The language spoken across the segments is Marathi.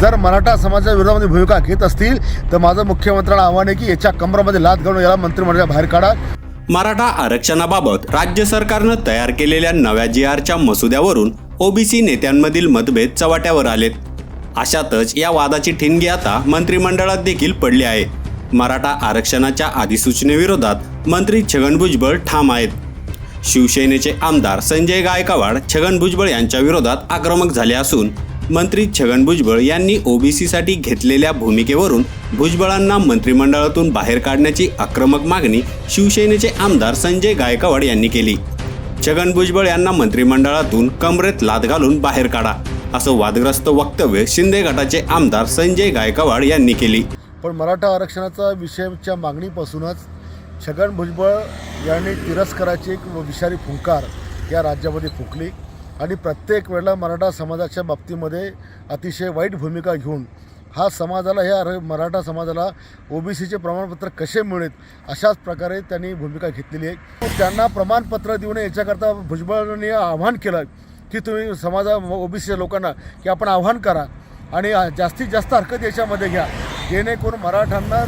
जर मराठा समाजाच्या विरोधामध्ये भूमिका घेत असतील तर माझं मुख्यमंत्र्यांना आव्हान आहे की याच्या कमरामध्ये लाद घालून याला मंत्रिमंडळाच्या बाहेर काढा. मराठा आरक्षणाबाबत राज्य सरकारनं तयार केलेल्या नव्या जी आरच्या मसुद्यावरून ओबीसी नेत्यांमधील मतभेद चव्हाट्यावर आलेत. अशातच या वादाची ठिणगी आता मंत्रिमंडळात देखील पडली आहे. मराठा आरक्षणाच्या अधिसूचनेविरोधात मंत्री छगन भुजबळ ठाम आहेत. शिवसेनेचे आमदार संजय गायकवाड छगन भुजबळ यांच्या विरोधात आक्रमक झाले असून मंत्री छगन भुजबळ यांनी ओबीसीसाठी घेतलेल्या भूमिकेवरून भुजबळांना मंत्रिमंडळातून बाहेर काढण्याची आक्रमक मागणी शिवसेनेचे आमदार संजय गायकवाड यांनी केली. छगन भुजबळ यांना मंत्रिमंडळातून कमरेत लाद घालून बाहेर काढा असं वादग्रस्त वक्तव्य शिंदे गटाचे आमदार संजय गायकवाड यांनी केली. पण मराठा आरक्षणाचा विषयच्या मागणीपासूनच छगन भुजबळ यांनी तिरस्काराची एक विषारी फुंकार या राज्यामध्ये फुकली. आणि प्रत्येक वेळेला मराठा समाजाच्या बाबतीमध्ये अतिशय वाईट भूमिका घेऊन हा समाजाला ह्या अरे मराठा समाजाला ओबीसीचे प्रमाणपत्र कसे मिळेल अशाच प्रकारे त्यांनी भूमिका घेतलेली आहे. त्यांना प्रमाणपत्र देऊ नये याच्याकरता भुजबळांनी आव्हान केलं की तुम्ही समाजा ओबीसीच्या लोकांना की आपण आव्हान करा आणि जास्तीत जास्त हरकत याच्यामध्ये घ्या. जेणेकरून मराठ्यांना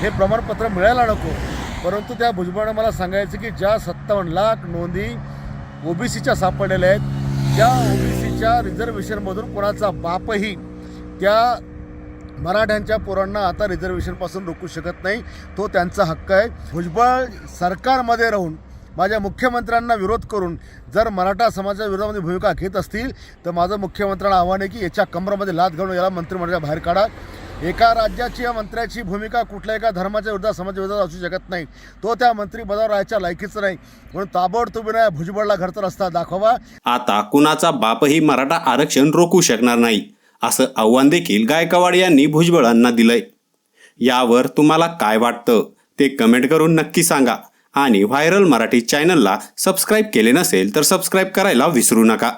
हे प्रमाणपत्र मिळायला नको. परंतु त्या भुजबळानं मला सांगायचं की ज्या सत्तावन्न लाख नोंदी ओबीसीच्या सापडलेल्या आहेत. त्या ओबीसीच्या रिझर्वेशनमधून कोणाचा बापही त्या मराठ्यांच्या पोरांना आता रिझर्वेशनपासून रोखू शकत नाही. तो त्यांचा हक्क आहे. भुजबळ सरकारमध्ये राहून माझ्या मुख्यमंत्र्यांना विरोध करून जर मराठा समाजाच्या विरोधामध्ये भूमिका घेत असतील तर माझं मुख्यमंत्र्यांना आव्हान आहे की याच्या कमरामध्ये लात घालून याला मंत्रिमंडळाच्या बाहेर काढा. एका राज्याची या मंत्र्याची भूमिका कुठल्या एका धर्माच्या विरोधात समाजाच्या विरोधात असू शकत नाही. तो त्या मंत्रीपदावर राहायच्या लायकीचं नाही. म्हणून ताबडतोबीने भुजबळला घरचा रस्ता दाखवा. आता कुणाचा बापही मराठा आरक्षण रोखू शकणार नाही असं आव्हान देखील गायकवाड यांनी भुजबळांना दिलंय. यावर तुम्हाला काय वाटतं ते कमेंट करून नक्की सांगा. आणि व्हायरल मराठी चॅनलला सबस्क्राईब केले नसेल तर सबस्क्राईब करायला विसरू नका.